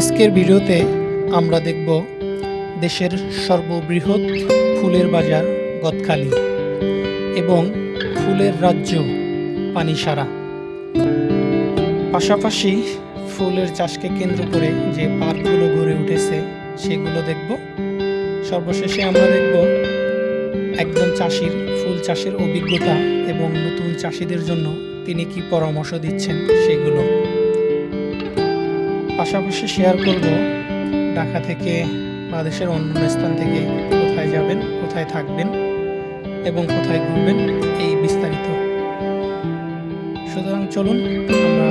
আজকের ভিডিওতে আমরা দেখব দেশের সর্ববৃহৎ ফুলের বাজার গদখালি এবং ফুলের রাজ্য পানিসারা। পাশাপাশি ফুলের চাষকে কেন্দ্র করে যে পার্কগুলো গড়ে উঠেছে, সেগুলো দেখব। সর্বশেষে আমরা দেখব একজন চাষির, ফুল চাষের অভিজ্ঞতা এবং নতুন চাষিদের জন্য তিনি কি পরামর্শ দিচ্ছেন সেগুলো। পাশাপাশি শেয়ার করব ঢাকা থেকে বা দেশের অন্য স্থান থেকে কোথায় যাবেন, কোথায় থাকবেন এবং কোথায় ঘুরবেন, এই বিস্তারিত। সুতরাং চলুন, আমরা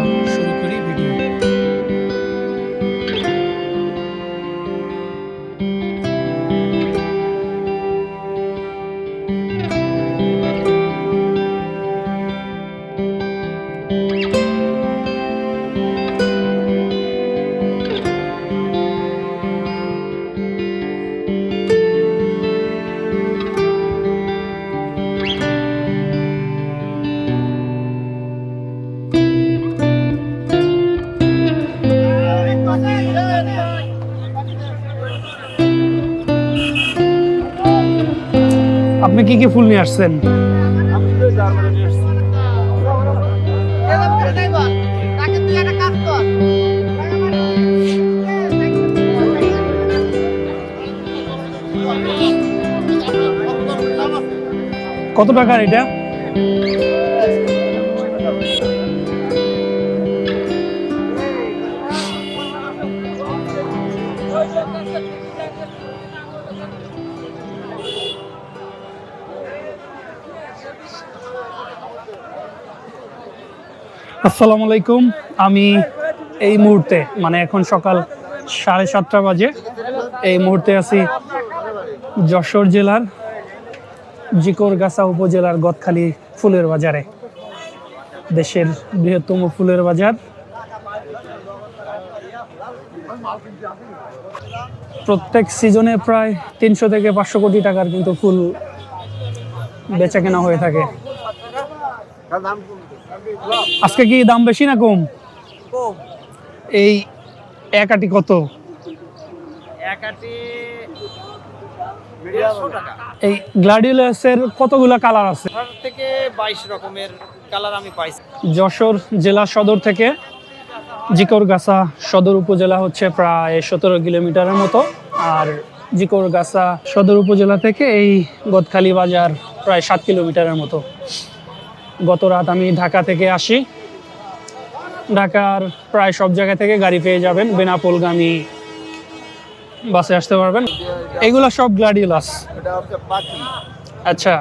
কি কি ফুল নিয়ে আসছেন? কত টাকার এটা? আসসালামু আলাইকুম। আমি এই মুহূর্তে মানে এখন সকাল সাড়ে সাতটা বাজে, এই মুহূর্তে আছি যশোর জেলার জিকরগাছা উপজেলার গদখালি ফুলের বাজারে। দেশের বৃহত্তম ফুলের বাজার। প্রত্যেক সিজনে প্রায় তিনশো থেকে পাঁচশো কোটি টাকার কিন্তু ফুল বেচা কেনা হয়ে থাকে। আজকে কি দাম বেশি না কম? এই এক আটি কত? দেড়শো এই গ্লাডিওলাসের কতগুলো কালার আছে? থেকে বাইশ রকমের কালার আমি পাইছি। যশোর জেলা সদর থেকে জিকরগাছা সদর উপজেলা হচ্ছে প্রায় সতেরো কিলোমিটারের মতো। আর জিকরগাছা সদর উপজেলা থেকে এই গদখালি বাজার প্রায় সাত কিলোমিটারের মতো। গত রাত আমি ঢাকা থেকে আসি। ঢাকার প্রায় সব জায়গা থেকে গাড়ি পেয়ে যাবেন বেনাপোলগামী বাসে আসতে পারবেন। এগুলো সব গ্লাডিওলাস। পাখি আচ্ছা।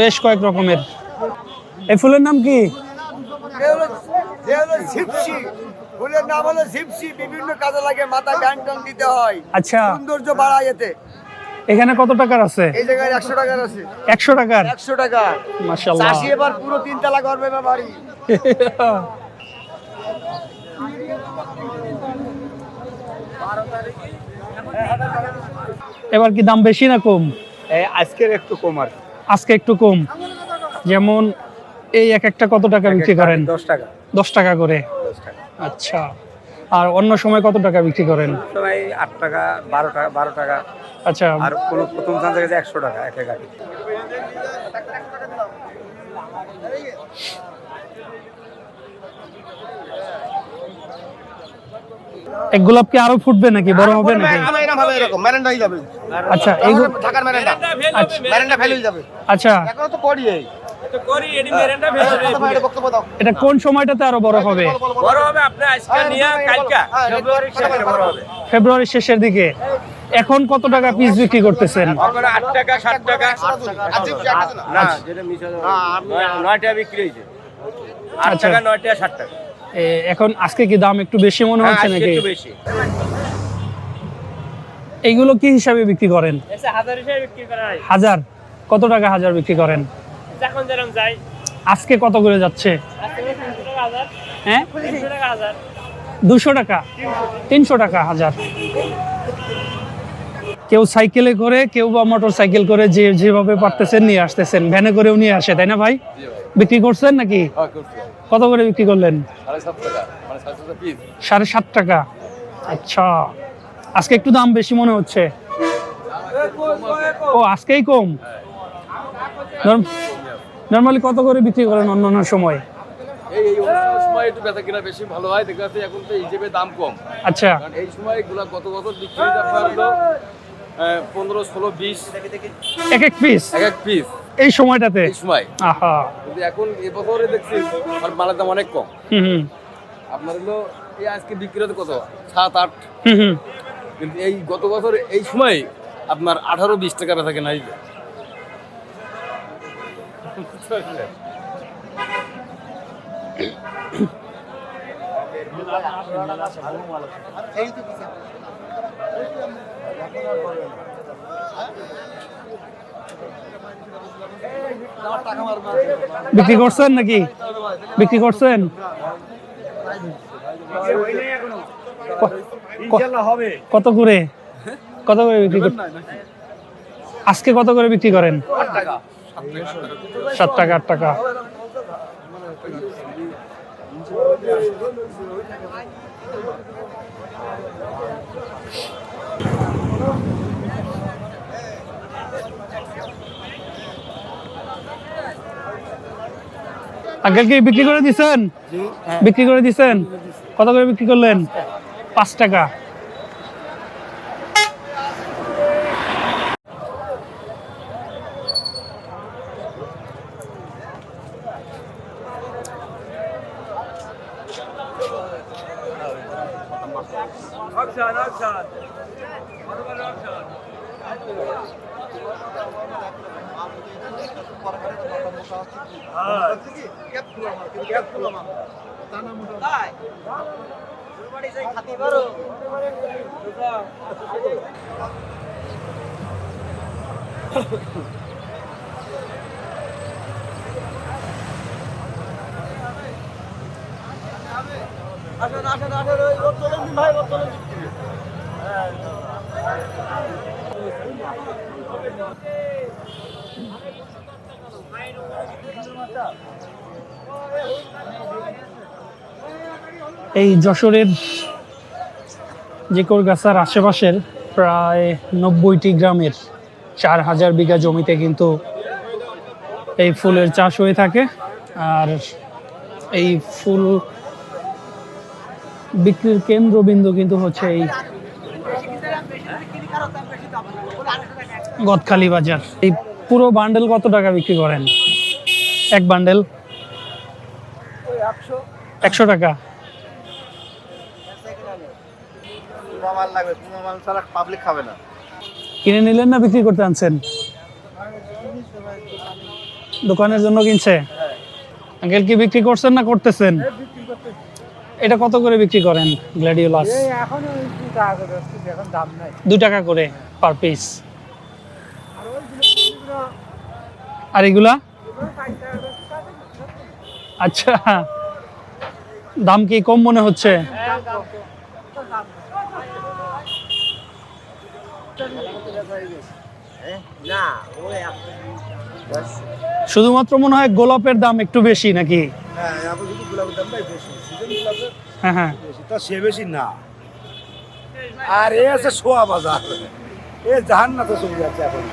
বেশ কয়েক রকমের। এই ফুলের নাম কি? ফুলের নাম হলো ঝিপসি বিভিন্ন কাজে লাগে মাথা দিতে হয়। আচ্ছা। সৌন্দর্য বাড়ায় এতে। এখানে কত টাকার আছে? এই জায়গায় একশো টাকার আছে। একশো টাকার? একশো টাকা। মাসাল্লাহ চাষি এবার পুরো তিন তালা করবে না বাড়ি। এবার কি দাম বেশি না কম? আজকের একটু কম আর আজকে একটু কম। যেমন এই এক একটা কত টাকা বিক্রি করেন? দশ টাকা। দশ টাকা করে? আচ্ছা। আর অন্য সময় কত টাকা বিক্রি করেন? আট টাকা বারো টাকা বারো টাকা। আচ্ছা। আর কোনো প্রথম স্থান থেকে একশো টাকা গাড়ি। এক গোলাপ কি আরও ফুটবে নাকি? বড় হবে নাকি? এরকম হবে এরকম ম্যারেন্ডাই যাবে। আচ্ছা এইগুলো ঢাকার ম্যারেন্ডা ম্যারেন্ডা ফেলে যাবে। আচ্ছা। এখনও তো করি এই। এটা কোন সময়টাতে আরও বড় হবে? বড় হবে আপনার আজকে নিয়ে কালকা। বড় হবে। ফেব্রুয়ারির শেষের দিকে। এখন কত টাকা পিস বিক্রি করতেছেন? আট টাকা সাত টাকা। না যেটা মিশা বিক্রি হয়েছে। আট আচ্ছা। টাকা নয় ষাট টাকা। এখন আজকে কি দাম একটু বেশি মনে হ্যাঁ, হচ্ছে নাকি? এইগুলো কি হিসাবে বিক্রি করেন? হাজার হিসেবে বিক্রি করা হয়। হাজার? কত টাকা হাজার বিক্রি করেন? যাই। আজকে কত করে যাচ্ছে? হ্যাঁ? তিনশো টাকা হাজার। দুশো টাকা? তিনশো টাকা হাজার। কেউ সাইকেলে করে কেউ বা মোটর সাইকেল করে যে যেভাবে পারতেছেন নিয়ে আসতেছেন। ভ্যানে করেও নিয়ে আসে তাই না ভাই? বিক্রি করছেন নাকি? হ্যাঁ কত করে বিক্রি করলেন? সাড়ে সাত টাকা মানে সাড়ে সাত টাকা। আচ্ছা। আজকে একটু দাম বেশি মনে হচ্ছে। ও আজকেই কম? নর্মালি কত করে বিক্রি করেন অন্য অন্য সময়? এই এই সময় একটু বেচা কিনা বেশি ভালো হয় দেখা যাচ্ছে এখন তো হিসেবে দাম কম। আচ্ছা। এই সময় বছর বিক্রি আপনার হলো পনেরো ষোলো বিশ। এক এক পিস এক এক পিস এই সময়টাতে? এই সময়। আহা। কিন্তু এখন এবছরে দেখছি আর মালের দাম অনেক কম। হুম হুম। আপনার হলো এই আজকে বিক্রি হতে কত? সাত আট। হুম হুম। কিন্তু এই গত বছর এই সময় আপনার আঠারো বিশ টাকা বেচা কেনা হয়েছে বিক্রি করছেন নাকি? বিক্রি করছেন? কত করে? কত করে বিক্রি আজকে কত করে বিক্রি করেন? সাত টাকা, আট টাকা। আঙ্কেল কি বিক্রি করে দিছেন? বিক্রি করে দিছেন কত করে বিক্রি করলেন? পাঁচ টাকা। খাতে পারো আসেন আসেন আসেন ওই চলেন ভাই চলেন দিন। এই যশোরের জিকরগাছার আশেপাশের প্রায় নব্বইটি গ্রামের চার হাজার বিঘা জমিতে কিন্তু এই ফুলের চাষ হয়ে থাকে। আর এই ফুল বিক্রির কেন্দ্রবিন্দু কিন্তু হচ্ছে এই গদখালি বাজার। এই পুরো বান্ডেল কত টাকা বিক্রি করেন? এক বান্ডেল? একশো টাকা। পুরো মাল লাগবে পুরো মাল ছাড়া পাবলিক খাবে না। কিনে নিলেন না বিক্রি করতে আনছেন? দোকানের জন্য কিনছে? আঙ্কেল কি বিক্রি করছেন না করতেছেন? এটা কত করে বিক্রি করেন গ্ল্যাডিওলাস দু টাকা করে পার পিস আর এগুলা? আচ্ছা। দাম কি কম মনে হচ্ছে না ওই শুধুমাত্র মনে হয় গোলাপের দাম একটু বেশি নাকি? হ্যাঁ গোলাপের দামটাই বেশি। হ্যাঁ হ্যাঁ। তা সে বেশি না। আর এ আছে সোয়া বাজার। এ জাহান না তো চলে যাচ্ছে এখন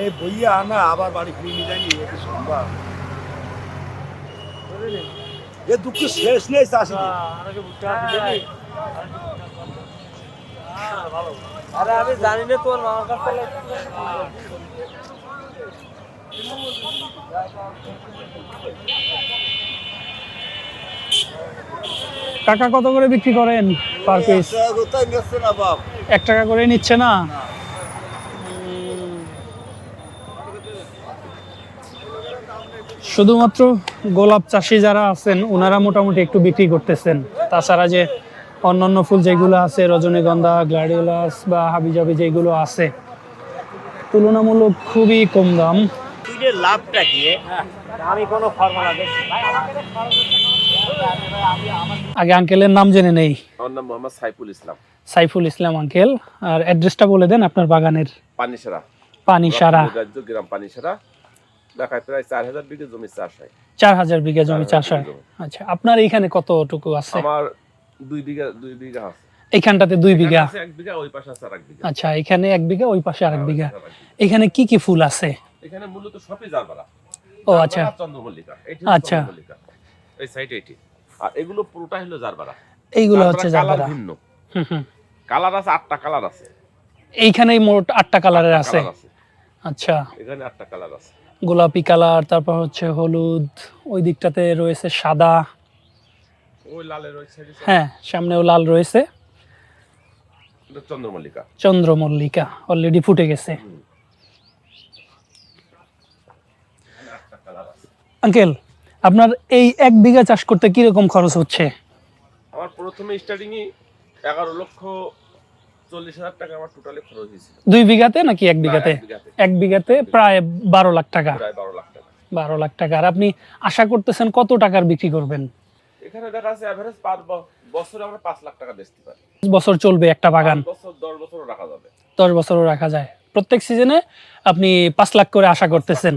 এই বইয়া আনা আবার বাড়ি ফিরে নিয়ে যায়নি এ কি সম্ভব এ দুঃখ শেষ নেই চাষি আরে আমি জানি না তোর মামার কাছ থেকে। কাকা কত করে বিক্রি করেন পার পিস কোথায় নিচ্ছে না বাপ। এক টাকা করে নিচ্ছে না? শুধুমাত্র গোলাপ চাষি যারা আছেন ওনারা মোটামুটি একটু বিক্রি করতেছেন। তাছাড়া যে অন্যান্য ফুল যেগুলো আছে রজনীগন্ধা গ্লাডিওলাস বা হাবিজাবি যেগুলো আছে তুলনামূলক খুবই কম দাম। লাভটা কি আমি কোনো ফর্মুলা দেখছি আগে আঙ্কেলের নাম জেনে নেই। আমার নাম মোহাম্মদ সাইফুল ইসলাম। সাইফুল ইসলাম আঙ্কেল। আর অ্যাড্রেসটা বলে দেন আপনার বাগানের। পানিসারা। পানি সারা রাজ্য গ্রাম পানিসারা। ঢাকায় প্রায় চার হাজার বিঘে জমি চাষ হয়। চার হাজার বিঘা জমি চাষ হয়। আচ্ছা আপনার এখানে কতটুকু আছে? আমার দুই বিঘা দুই বিঘা আছে। এইখানটাতে দুই বিঘা? এখানে এক বিঘা ওই পাশে আর এক বিঘা। আচ্ছা এখানে এক বিঘা ওই পাশে আরেক হ্যাঁ, বিঘা। পাশে আরেক বিঘা। এখানে কি কি ফুল আছে? এখানে মূলত সবই জারবারা ও আচ্ছা। চন্দ্রমল্লিকা। আচ্ছা। এই সাইডে এটি। আর এগুলো পুরোটা হলো জারবারা এইগুলো হচ্ছে কালার জারবারা ভিন্ন। হুম, হুম। কালার আছে আটটা কালার আছে। এইখানেই মোট আটটা কালারের আছে? আছে। আচ্ছা। এখানে আটটা কালার আছে। গোলাপি কালার তারপর হচ্ছে হলুদ ওই দিকটাতে রয়েছে সাদা ওই লালের ওই সাইডে হ্যাঁ সামনেও লাল রয়েছে। চন্দ্রমল্লিকা। চন্দ্রমল্লিকা অলরেডি ফুটে গেছে। আঙ্কেল আপনার এই এক বিঘা চাষ করতে কীরকম খরচ হচ্ছে? আমার প্রথমে স্টার্টিং এগারো লক্ষ চল্লিশ হাজার টাকা আমার টোটালি খরচ হয়েছিল। দুই বিঘাতে নাকি এক বিঘাতে? এক বিঘাতে। এক বিঘাতে প্রায় বারো লাখ টাকা। প্রায় বারো লাখ টাকা। বারো লাখ টাকা। আর আপনি আশা করতেছেন কত টাকার বিক্রি করবেন? এখানে দেখা যাচ্ছে অ্যাভারেজ পার বছরে আমরা পাঁচ লাখ টাকা বেচতে পারি। বছর চলবে একটা বাগান। বছর দশ বছরও রাখা যাবে। দশ বছরও রাখা যায়। প্রত্যেক সিজনে আপনি পাঁচ লাখ করে আশা করতেছেন।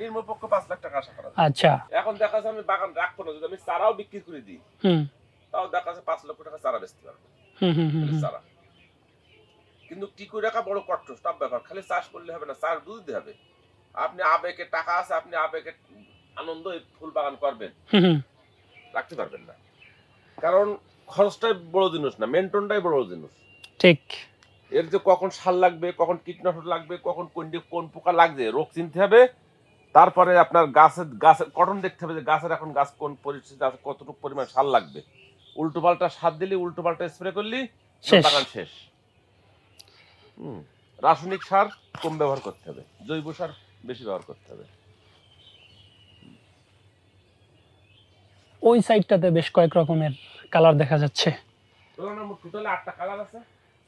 নিম্নপক্ষ পাঁচ লাখ টাকা আশা করা আচ্ছা। এখন দেখা যাচ্ছে আমি বাগান রাখব না যদি আমি চারাও বিক্রি করে দিই হুম। তাও দেখা যাচ্ছে পাঁচ লক্ষ টাকা চারা বেচতে পারব। চারা। কিন্তু রাখা বড় কষ্ট সব ব্যাপার। খালি চাষ করলে হবে না চাষ বুঝতে হবে। আপনি আবেগে টাকা আছে আপনি আবেগে আনন্দ ফুল বাগান করবেন। রাখতে পারবেন না। কারণ খরচটাই বড় জিনিস না মেনটেনটাই বড় জিনিস। ঠিক। এর যে কখন সার লাগবে কখন কীটনাশক লাগবে কখন কোন দিক- কোন পোকা লাগবে রোগ চিনতে হবে। তারপরে আপনার গাছের গাছের কটন দেখতে হবে যে গাছের এখন গাছ কোন পরিস্থিতি আছে কতটুকু পরিমাণ সার লাগবে। উল্টো পাল্টা সার দিলি উল্টো পাল্টা স্প্রে করলি বাগান শেষ। হুম। রাসায়নিক সার কম ব্যবহার করতে হবে জৈব সার বেশি ব্যবহার করতে হবে। ওই সাইডটাতে বেশ কয়েক রকমের কালার দেখা যাচ্ছে।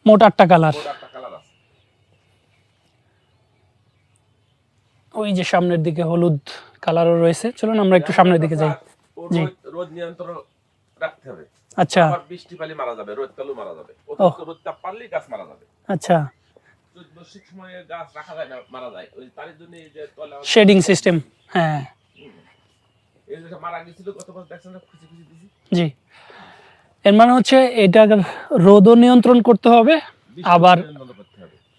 মোট আটটা কালার। ওই যে সামনের দিকে হলুদ কালারও রয়েছে। চলুন আমরা একটু সামনের দিকে যাই। জি। রোদ- নিয়ন্ত্রণ রাখতে হবে আচ্ছা। বৃষ্টি পালি মারা যাবে রোদ তালু মারা যাবে অতিরিক্ত রোদ তাপ পারলেই গাছ মারা যাবে আচ্ছা সময়ে গাছ রাখা যায় না মারা যায়। ওই তার জন্য যে শেডিং সিস্টেম হ্যাঁ। জি। এর মানে হচ্ছে এটা রোদও নিয়ন্ত্রণ করতে হবে আবার।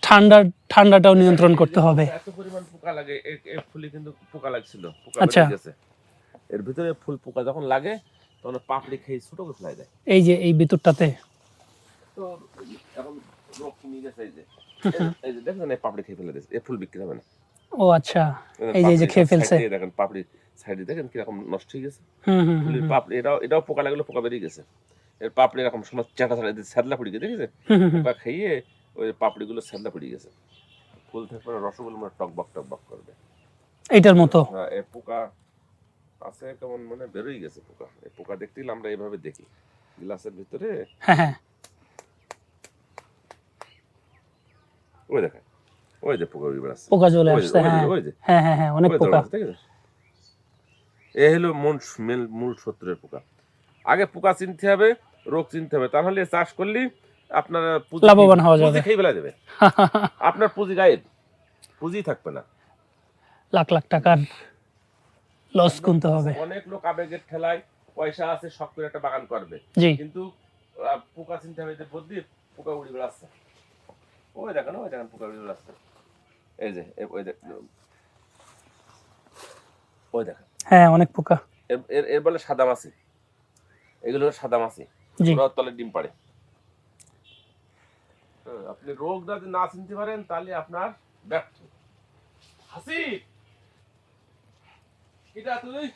ঠান্ডা ঠান্ডাটাও নিয়ন্ত্রণ করতে হবে। এত পরিমাণ পোকা লাগে এ- এ ফুলে কিন্তু পোকা লাগছিল পোকা আচ্ছা। এর ভিতরে ফুল পোকা যখন লাগে তখন পাপড়ি খেয়ে ছোট করে ফেলাই দেয়। এই যে এই ভিতরটাতে। তো এখন রোগ কমে গেছে এই যে। এই- এই যে দেখেন এই পাপড়ি খেয়ে ফেলে দিয়েছে এই ফুল বিক্রি হবে না। ও আচ্ছা এই যে এই যে খেয়ে ফেলছে। দেখেন পাপড়ি সাইডে দেখেন কীরকম নষ্ট হয়ে গেছে। ফুলের পাপড়ি এটাও এটাও পোকা লাগল পোকা বেরিয়ে গেছে। এর পাপড়ি এরকম সময় চাটা ছাড়া স্যাদলা পড়ে গেছে দেখেছে। পোকা খাইয়ে ওই পাপড়িগুলো স্যাদলা পড়ে গেছে। ফুল থেকে রসগুলো মানে টকবক টকবক করবে। এইটার মতো? হ্যাঁ এই পোকা আছে কেমন মানে বেরোই গেছে পোকা। এই পোকা দেখতে গেলে আমরা এইভাবে দেখি। গ্লাসের ভিতরে হ্যাঁ হ্যাঁ। ওই দেখেন ওই যে পোকা উড়ে বেড়াচ্ছে। পোকা চলে আসছে হ্যাঁ। হ্যাঁ হ্যাঁ হ্যাঁ অনেক পোকা? এ হলো মূল মেল- শত্রুর পোকা। আগে পোকা চিনতে হবে রোগ চিনতে হবে। তাহলে চাষ করলে আপনার পুঁজি- লাভবান হওয়া যাবে। খেয়ে ফেলা দেবে আপনার পুঁজি গায়েব। পুঁজি থাকবে না। লাখ লাখ টাকার লস গুনতে হবে। অনেক লোক আবেগের ঠেলায় পয়সা আছে শখ করে একটা বাগান করবে। কিন্তু পোকা চিনতে হবে যে বুদ্ধি পোকা উড়ে বেড়াচ্ছে। ওই দেখেন ওই দেখেন পোকা উড়ে বেড়াচ্ছে। এই যে ওই দেখ ওই দেখেন। হ্যাঁ অনেক পোকা। এর এর- বলে সাদা মাছি। এগুলো সাদা মাছি। ওরা তলে ডিম পাড়ে। হ্যাঁ, আপনি রোগ যদি না চিনতে পারেন তাহলে আপনার ব্যর্থ। হাসি! কিটা তুই?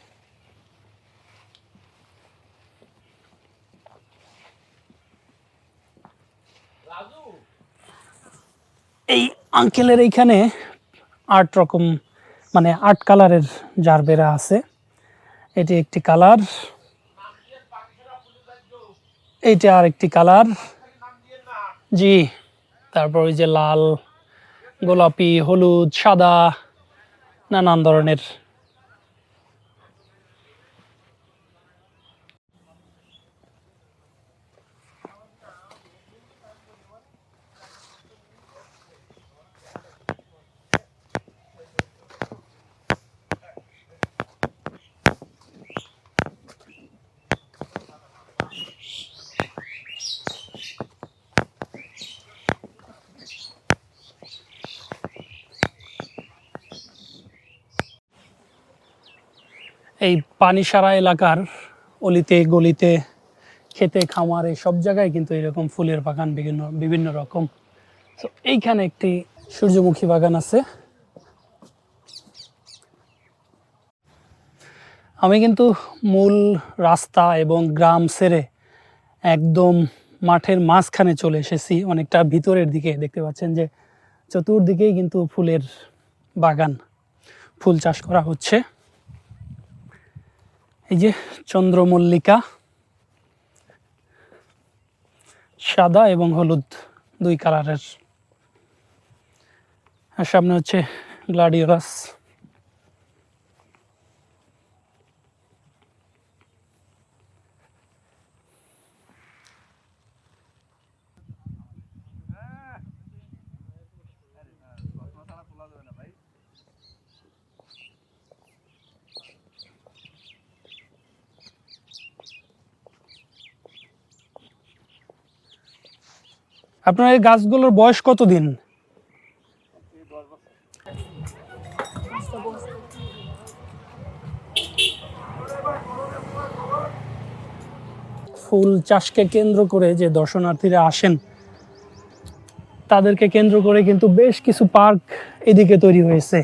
এই আঙ্কেলের এইখানে আট রকম মানে আট কালারের জারবেরা আছে, এটি একটি কালার, এইটা আর একটি কালার, জি, তারপর ওই যে লাল, গোলাপি, হলুদ, সাদা, নানান ধরনের এই পানিসারা এলাকার অলিতে, গলিতে, খেতে, খামারে সব জায়গায় কিন্তু এরকম ফুলের বাগান বিভিন্ন বিভিন্ন রকম। তো এইখানে একটি সূর্যমুখী বাগান আছে। আমি কিন্তু মূল রাস্তা এবং গ্রাম সেরে একদম মাঠের মাঝখানে চলে এসেছি, অনেকটা ভিতরের দিকে। দেখতে পাচ্ছেন যে চতুর্দিকেই কিন্তু ফুলের বাগান, ফুল চাষ করা হচ্ছে। এই যে চন্দ্রমল্লিকা সাদা এবং হলুদ দুই কালারের আর সামনে হচ্ছে গ্লাডিওলাস আপনার এই গাছগুলোর বয়স কতদিন? ফুল চাষকে কেন্দ্র করে যে দর্শনার্থীরা আসেন, তাদেরকে কেন্দ্র করে কিন্তু বেশ কিছু পার্ক এদিকে তৈরি হয়েছে।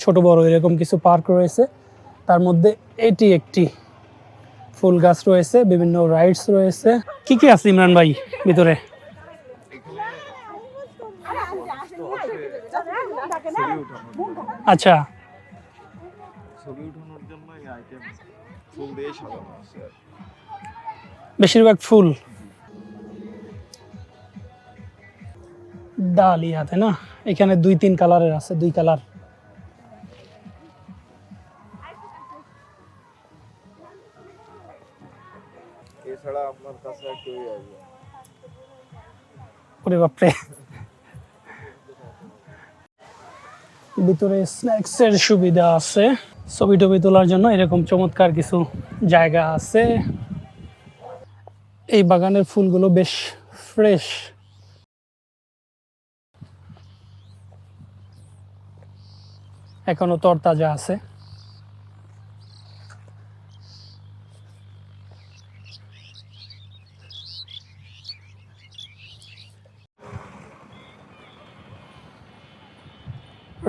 ছোট, বড় এরকম কিছু পার্ক রয়েছে। তার মধ্যে এটি একটি ফুল গাছ রয়েছে, বিভিন্ন রাইডস রয়েছে। কি কি আছে ইমরান ভাই, ভিতরে আচ্ছা ছবি উঠানোর জন্য এই আইটেম ফুল দিয়ে সাজানো আছে আর কি। বেশিরভাগ ফুল। ডালিয়াতে না? এখানে দুই তিন কালারের আছে দুই কালার। এছাড়া আপনার কাছে ইয়ে আসবে ওরে বাপরে। ভিতরে স্ন্যাক্সের সুবিধা আছে। ছবি টবি তোলার জন্য এরকম চমৎকার কিছু জায়গা আছে। এই বাগানের ফুলগুলো বেশ ফ্রেশ। এখনও তরতাজা আছে।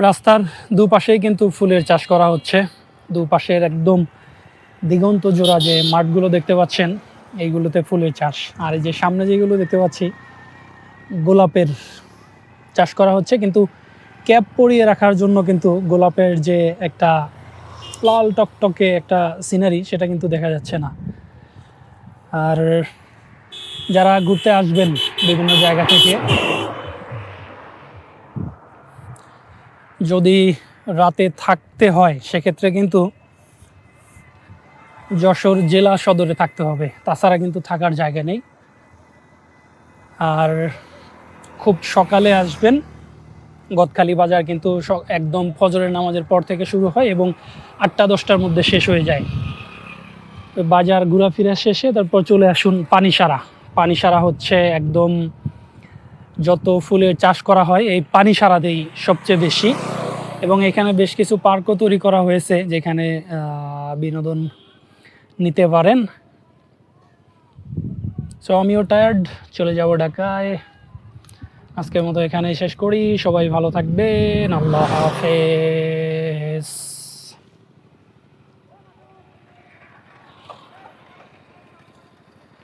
রাস্তার দুপাশেই কিন্তু ফুলের চাষ করা হচ্ছে। দুপাশের একদম দিগন্ত জোড়া যে মাঠগুলো দেখতে পাচ্ছেন, এইগুলোতে ফুলের চাষ। আর এই যে সামনে যেগুলো দেখতে পাচ্ছি, গোলাপের চাষ করা হচ্ছে। কিন্তু ক্যাপ পরিয়ে রাখার জন্য কিন্তু গোলাপের যে একটা লাল টকটকে একটা সিনারি, সেটা কিন্তু দেখা যাচ্ছে না। আর যারা ঘুরতে আসবেন বিভিন্ন জায়গা থেকে যদি রাতে থাকতে হয়, সেক্ষেত্রে কিন্তু যশোর জেলা সদরে থাকতে হবে। তাছাড়া কিন্তু থাকার জায়গা নেই। আর খুব সকালে আসবেন। গদখালি বাজার কিন্তু একদম ফজরের নামাজের পর থেকে শুরু হয় এবং আটটা, দশটার মধ্যে শেষ হয়ে যায়। বাজার ঘোরাফেরা শেষে তারপর চলে আসুন পানিসারা পানিসারা হচ্ছে একদম যত ফুলের চাষ করা হয়, এই পানি সারাতেই সবচেয়ে বেশি। এবং এখানে বেশ কিছু পার্কও তৈরি করা হয়েছে, যেখানে বিনোদন নিতে পারেন। সো আমিও টায়ার্ড চলে যাব ঢাকায়। আজকের মতো এখানে শেষ করি। সবাই ভালো থাকবেন। আল্লাহ হাফেজ।